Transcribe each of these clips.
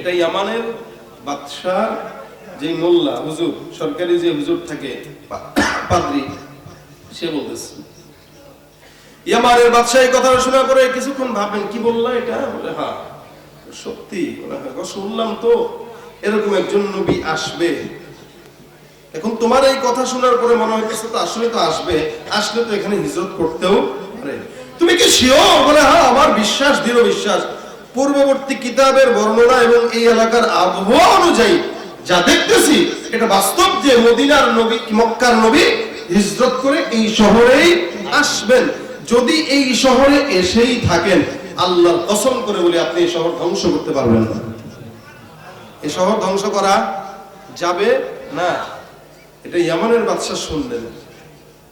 এটা ইয়ামানের বাদশাহ যে মোল্লা, হুজুর, সরকারি যে হুজুর থাকে পাদ্রী, সে বলতেছে। ইয়ামানের বাদশাহ এই কথাটা শোনার পরে কিছুক্ষণ ভাবেন, কি বললা এটা? বলে হ্যাঁ সত্যি হ্যাঁ শুনলাম তো, এরকম একজন নবী আসবে। এখন তোমার এই কথা শোনার পরে মনে হইতেছে তো আসলে তো আসবে, আসলে তো এখানে হিজরত করতেও পারে। তুমি কি শিওর বলে হ্যাঁ আমার বিশ্বাস, দৃঢ় বিশ্বাস। পূর্ববর্তী কিতাবের বর্ণনা এবং এই এলাকার আবহাওয়া অনুযায়ী যা দেখতেছি, এটা বাস্তব যে মদিনার নবী, মক্কার নবী হিজরত করে এই শহরেই আসবেন। যদি এই শহরে এসেই থাকেন, আল্লাহর কসম করে বলি, আপনি এই শহর ধ্বংস করতে পারবেন না। এই শহর ধ্বংস করা যাবে না। এটা ইয়ামানের বাদশাহ শুনলেন।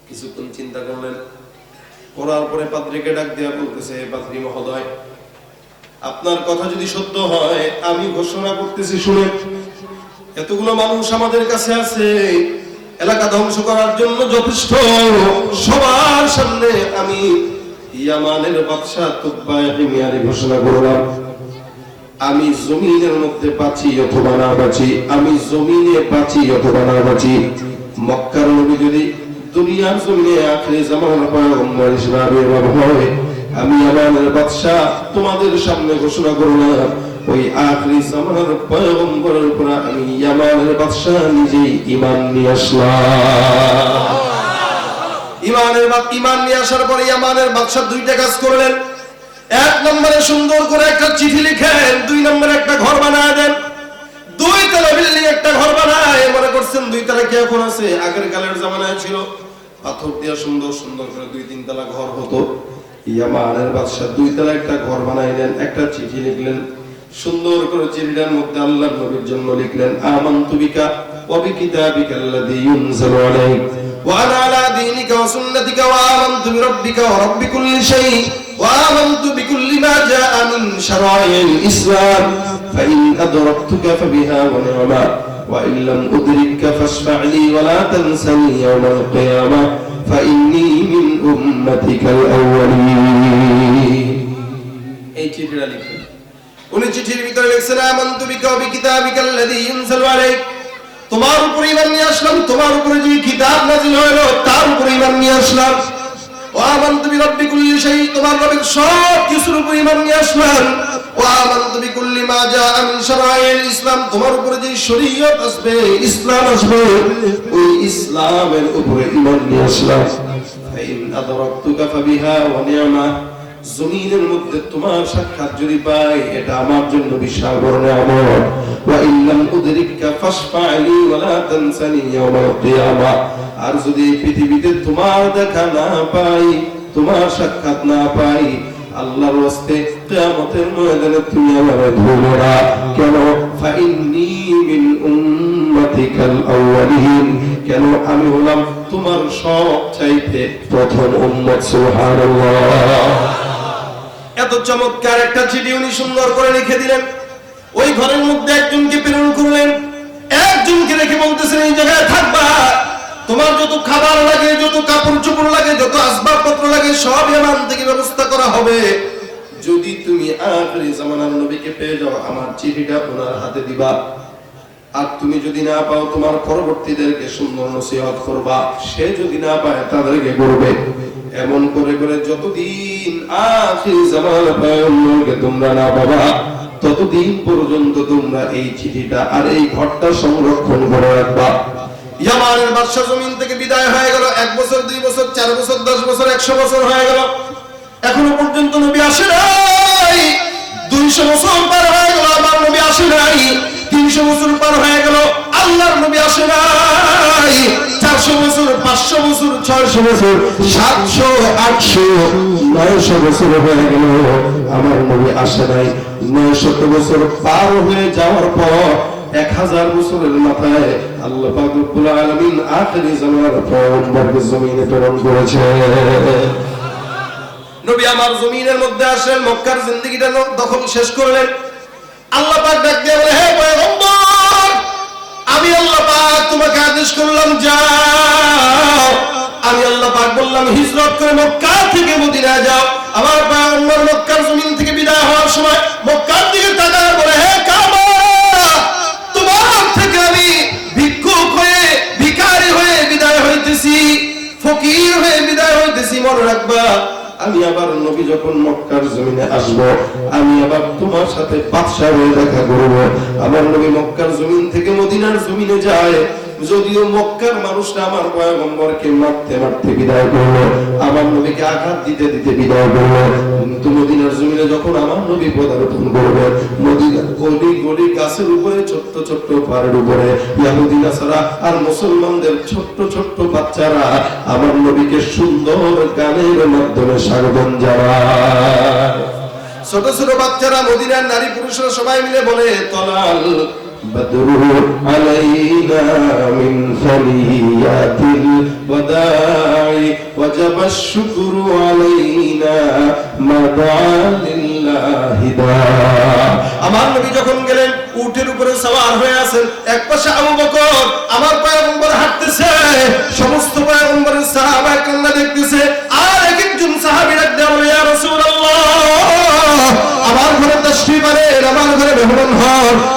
কিছুক্ষণ চিন্তা করলেন। করার পরে পাত্রীকে ডাক দেওয়া বলতেছে "হে পাত্রী মহোদয় আপনার কথা যদি সত্য হয়, আমি ঘোষণা করতেছি শুনে এতগুলো মানুষ আমাদের কাছে আছে। এলাকা ধ্বংস করার জন্য যথেষ্ট। সবার সামনে আমি ইয়ামানের বাদশাহ মিয়ারি ঘোষণা করলাম। আমি জমিনের মধ্যে বাঁচি অথবা না বাঁচি। আমি জমিনে বাঁচি অথবা না বাঁচি। মক্কার নবী যদি দুনিয়ার জমিনে আখরে জামান পয়গম্বর হিসেবে আবির্ভাব হয় আমি আমাদের বাদশাহ তোমাদের সামনে ঘোষণা করলাম, ওই আখরি জামানের পয়গম্বরের উপর আমি ইয়ামানের বাদশাহ নিজেই ঈমান নিয়ে আসলাম। ইমানের ইমান নিয়ে আসার পরে ইয়ামানের বাদশাহ দুইটা কাজ করলেন। এক নম্বরে সুন্দর করে একটা চিঠি লিখেন, দুই নম্বরে একটা ঘর বানায় দেন। দুই তলা বিল্ডিং একটা ঘর বানায়, মনে করছেন দুই তলা কি এখন আছে? আগের কালের জামানায় ছিল। পাথর দিয়া সুন্দর সুন্দর করে দুই তিন তলা ঘর হতো। ইয়ামানের বাদশাহ দুই তলা একটা ঘর বানাইলেন একটা চিঠি লিখলেন সুন্দর করে চিঠিটার মধ্যে আল্লাহর নবীর জন্য লিখলেন আমান্তু বিকা ওয়া বিকিতাবিকা আল্লাযী ইউনজালু আলাইক وأنا على دينك وسنتك وآمنت بربك ورب كل شيء وآمنت بكل ما جاء من شرائع الإسلام فإن أدركتك فبها ونعما وإن لم أدركك فاشفع لي ولا تنسني يوم القيامة فإني من أمتك الأولين এই চিঠিটা লিখলেন উনি চিঠির ভিতরে লিখছেন আমান্তু বিকা ওয়া বিকিতাবিকা আল্লাযী ইউনজালু আলাইক তোমার উপর ইমান নিয়ে আসলাম তোমার উপরে যে কিতাব নাজিল হলো তার উপর ইমান নিয়ে আসলাম ইসলাম তোমার উপরে যে শরীয়ত আসবে ইসলাম আসবে ইসলামের উপরে ইমান নিয়ে আসলাম। জমিনের মধ্যে তোমার সাক্ষাৎ যদি পাই, এটা আমার জন্য বিশাল বড় নিয়ামত। ওয়া ইল্লাম উদরিকা ফাশফা'লি ওয়া লা তানসানি ইয়াওমাল কিয়ামা। আর যদি পৃথিবীতে তোমার দেখা না পাই, তোমার সাক্ষাৎ না পাই, আল্লাহর ওয়াস্তে কিয়ামতের ময়দানে তুমি না। কেন? ফাইন্নী মিন উম্মাতিকাল আউয়ালিন। কেন? আমি হলাম তোমার সব চাইতে প্রথম উম্মত, সুবহানাল্লাহ। এত চমৎকার একটা চিঠি উনি সুন্দর করে লিখে দিলেন। ওই ঘরের মধ্যে একজনকে প্রেরণ করলেন। একজনকে রেখে বলতেছেন, এই জায়গায় থাকবা। তোমার যত খাবার লাগে, যত কাপড় চোপড় লাগে, যত আসবাবপত্র লাগে সব এমান থেকে ব্যবস্থা করা হবে। যদি তুমি আখরি জামানার নবীকে পেয়ে যাও, আমার চিঠিটা ওনার হাতে দিবা। আর তুমি যদি না পাও, তোমার পরবর্তীদেরকে সুন্দর নসিহত করবা। সে যদি না পায়, তাদেরকে করবে। এমন করে করে যতদিন আখির জামাল পয়গম্বরকে তোমরা না পাবা ততদিন পর্যন্ত তোমরা এই চিঠিটা আর এই ঘরটা সংরক্ষণ করে রাখবা। ইয়ামানের বাদশা জমিন থেকে বিদায় হয়ে গেল, এক বছর, দুই বছর, চার বছর, দশ বছর, একশো বছর হয়ে গেল। এখনও পর্যন্ত নবী আসে নাই। দুইশো বছর পার হয়ে গেল আমার নবী আসে নাই। তিনশো বছর পার হয়ে গেল, আল্লাহর নবী আসে নাই। চারশো বছর, পাঁচশো বছর, ছয়শো বছর, সাতশো, আটশো, নয়শো বছর হয়ে গেল। আমার নবী আসে নাই। নয়শত বছর পার হয়ে যাওয়ার পর এক হাজার বছরের মাথায় আল্লাহ পাক রব্বুল আলামিন আখিরি জামানার জমিনে প্রেরণ করেছে। নবী আমার জমিনের মধ্যে আসলেন, মক্কার জিন্দগিটা দখল শেষ করলেন। আল্লাহ পাক ডাক দিয়ে বলে, হে পয়গম্বর আমি আল্লাহ পাক তোমাকে আদেশ করলাম, যাও। আমি আল্লাহ পাক বললাম, হিজরত করে মক্কা থেকে মদিনা যাও। আমার মক্কার জমিন আমি আবার নবী যখন মক্কার জমিনে আসব, আমি আবার তোমার সাথে বাদশাহ হয়ে দেখা করব। আমার নবী মক্কার জমিন থেকে মদিনার জমিনে যায় যদিও মক্কার মানুষরা আমার পয়গম্বরকে মারতে মারতে বিদায় করল, আমার নবীকে আঘাত দিতে দিতে বিদায় করল। কিন্তু মদিনার জমিনে যখন আমার নবী পদার্পণ করবে গলি গলি গাছের উপরে, ছোট্ট ছোট্ট পাহাড়ের উপরে, ইয়াহুদি নাসারা আর মুসলমানদের ছোট্ট ছোট্ট বাচ্চারা আমার নবীকে সুন্দর গানের মাধ্যমে স্বাগতম ছোট ছোট বাচ্চারা মদিনার নারী পুরুষরা সবাই মিলে বলে, তলাল بدر علينا من ثنيات الوداع وجب الشكر علينا ما دعا لله داع আমার নবী যখন গেলেন উটের উপরে সওয়ার হয়ে আছেন এক পাশে আবু বকর আমার পয়গম্বর হাঁটতেছে সমস্ত পয়গম্বরের সাহাবা কান্না দেখতেছে আর এক একজন সাহাবী ডাক দেওয়া ইয়া রাসূলুল্লাহ আমার ঘরে তশরিফ আনেন আমার ঘরে মেহমান হন আল্লাহর নবী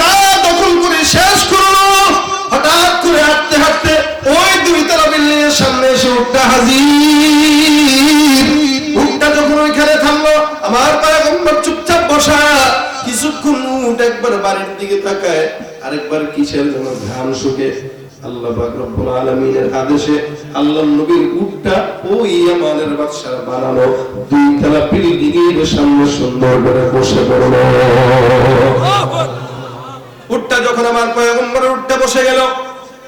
তাকায় আরেকবার কিসের ধ্যান শুকে? আল্লাহ রব্বুল আলামিনের আদেশে নবীর উটটা ওই ইয়ামানের বানানো। দুই সামনে সুন্দর করে বসে পড়ল। উটটা যখন আমার উটটা বসে গেল,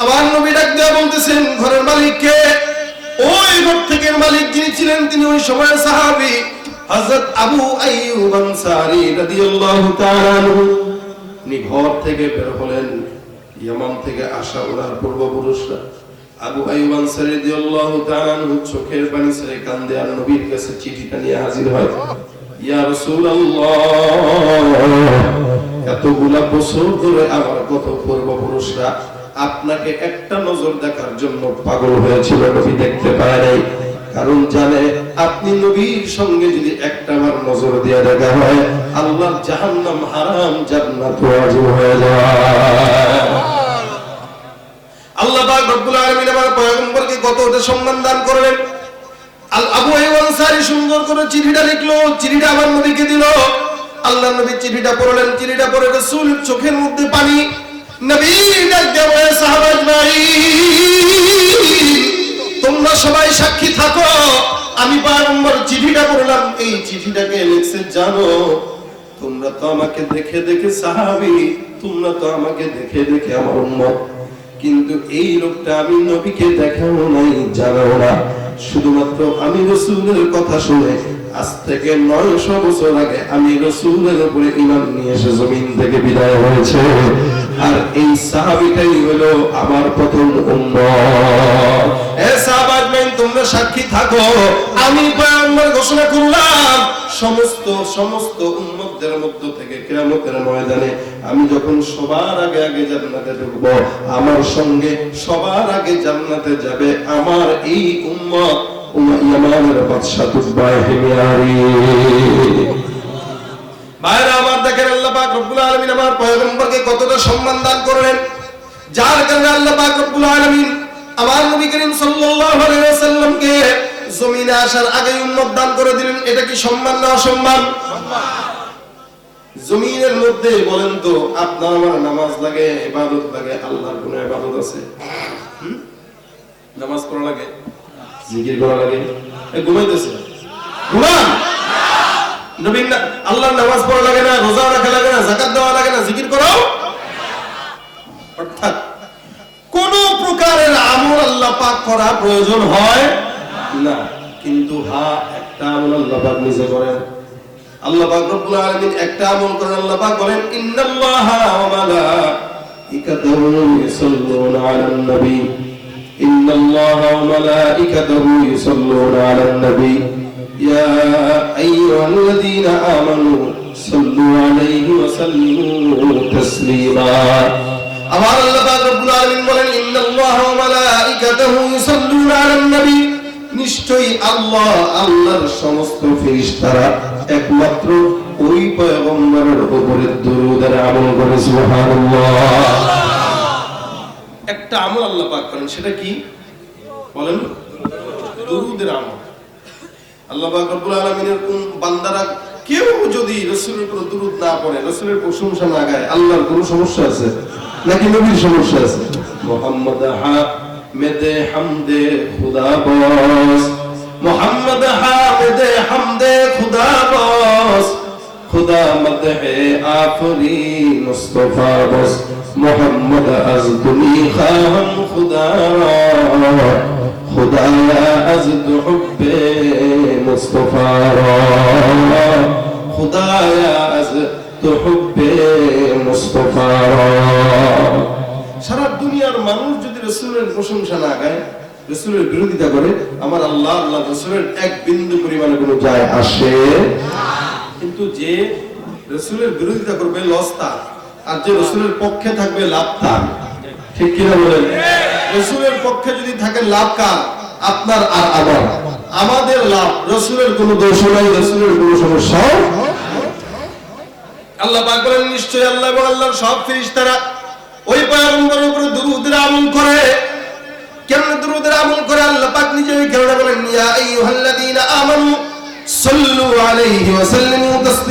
আমার নবী ডাক বলতেছেন, ঘরের মালিককে ওই ঘর থেকে মালিক যিনি ছিলেন, তিনি ওই সময়ের সাহাবী, হযরত আবু আইয়ুব আনসারী রাদিয়াল্লাহু তাআলা আনহু। উনি ঘর থেকে বের হলেন। ইয়ামান থেকে আসা ওনার পূর্বপুরুষরা। আবু তাআলা চোখের পানি কান্দে আর নবীর কাছে চিঠিটা নিয়ে হাজির হয়। ইয়া রাসূলুল্লাহ বছর ধরে আমার কত পূর্বপুরুষরা আপনাকে একটা নজর দেখার জন্য পাগল হয়েছিল, নবী দেখতে পায় নাই। কারণ জানে, আপনি নবীর সঙ্গে যদি একটা বার নজর দিয়ে দেখা হয়, আল্লাহর জাহান্নাম হারাম, জান্নাত ওয়াজিব হয়ে যায়। আল্লাহ পাক রব্বুল আলামিন আমার পয়গম্বরকে কত সম্মান দান করলেন। আল আবু সুন্দর করে চিঠিটা লিখলো, চিঠিটা আমার নবীকে দিল। আল্লাহ নবী চিঠিটা পড়লেন, চিঠিটা পড়ে চোখের মধ্যে পানি নবী ডাক বলে সাহাবাজ ভাই তোমরা সবাই সাক্ষী থাকো। আমি পয়গম্বর চিঠিটা পড়লাম। এই চিঠিটাকে লিখছে, জানো, তোমরা তো আমাকে দেখে দেখে সাহাবী, তোমরা তো আমাকে দেখে দেখে আমার উম্মত। কিন্তু এই লোকটা আমি নবীকে দেখানো নাই জানাও না। শুধুমাত্র আমি রসুলের কথা শুনে, আজ থেকে নয়শো বছর আগে আমি রসুলের উপরে ইমান নিয়ে এসে জমিন থেকে বিদায় হয়েছে। আর এই সাহাবিটাই হলো আমার প্রথম উম্মত। সাক্ষী থাকো। আমি ঘোষণা করলাম, সমস্ত সমস্ত উম্মতদের মধ্য থেকে কিয়ামতের ময়দানে আমি যখন সবার আগে আগে জান্নাতে ঢুকবো, আমার সঙ্গে সবার আগে জান্নাতে যাবে আমার এই উম্মত বাদশা ভাইরা আমার দেখেন আল্লাহ পাক রব্বুল আলামিন আমার পয়গম্বরকে কতটা সম্মান দান করলেন। যার কারণে আল্লাহ পাক রব্বুল আলামিন আমার নবী করিম সাল্লাল্লাহু জমিনে আসার আগেই উম্মত দান করে দিলেন, এটা কি সম্মান না অসম্মান? জমিনের মধ্যে বলেন তো, আপনার আমার নামাজ লাগে, ইবাদত লাগে, আল্লাহর কোন ইবাদত আছে? নামাজ পড়া লাগে? জিকির করা লাগে? এ, ঘুমাইতেছে? ঘুমান! নবীন আল্লাহর নামাজ পড়া লাগে না, রোজা রাখা লাগে না জাকাত দেওয়া লাগে না, জিকির করাও অর্থাৎ কোন প্রকারের আমল আল্লাহ পাক করা প্রয়োজন হয় কিন্তু হ্যাঁ একটা আমল আল্লাহ নিজে করেন। আল্লাহ পাক রব্বুল আলামিন একটা আমল করেন, আল্লাহ পাক বলেন, ইন্নাল্লাহা ওয়া আলান নবী। ইন্নাল্লাহা ওয়া আলান নবী। ইয়া আইয়ুহাল্লাযীনা আমানু সাল্লু আলাইহি ওয়া সাল্লিমু তাসলিমা। আমার আল্লাহ পাক রব্বুল আলামিন বলেন, ইন্নাল্লাহা ওয়া আলান নবী। নিশ্চয়ই আল্লাহ, আল্লাহর সমস্ত ফেরেশতারা একমাত্র ওই পয়গম্বরের উপরে দরুদের আমল করে, সুবহানাল্লাহ। একটা আমল আল্লাহ পাক করেন, সেটা কি? বলেন। দরুদের আমল। আল্লাহ পাক রব্বুল আলামিনের কোন বান্দারা কেউ যদি রাসূলের উপর দরুদ না পড়ে, রাসূলের প্রশংসা না গায়, আল্লাহর কোনো সমস্যা আছে? নাকি নবীর সমস্যা আছে? মোহাম্মদ মেদে হামদে খুদা বস। মোহাম্মদ হামদে হামদে খুদা বস। খুদা মদহে আফরি মুস্তফা বস। মোহাম্মদ আজ তুমি খুদা। খুদা আজ হুব্বে মুস্তফা। খুদা আজ তু হুব্বে রসুলের প্রশংসা না গায়, রসুলের বিরোধিতা করে, আমার আল্লাহ আল্লাহ রসুলের এক বিন্দু পরিমাণে কোনো যায় আসে কিন্তু যে রসুলের বিরোধিতা করবে, লস তার। আর যে রসুলের পক্ষে থাকবে, লাভ তার। ঠিক কিনা বলেন? রসুলের পক্ষে যদি থাকে, লাভ কার? আপনার আর আমার। আমাদের লাভ, রসুলের কোনো দোষ নাই, রসুলের কোনো সমস্যা আল্লাহ পাক বলেন, নিশ্চয়ই আল্লাহ এবং আল্লাহর সব ফেরেশতারা ওই পয়গম্বরের উপরে দুরুদের আমল করে। কেমন দুরুদের আমল করে? আল্লাহ পাক নিজে ওই কারণে বলেন, ইয়া আইয়ুহাল্লাযীনা আমানু সাল্লু আলাইহি ওয়া সাল্লিমু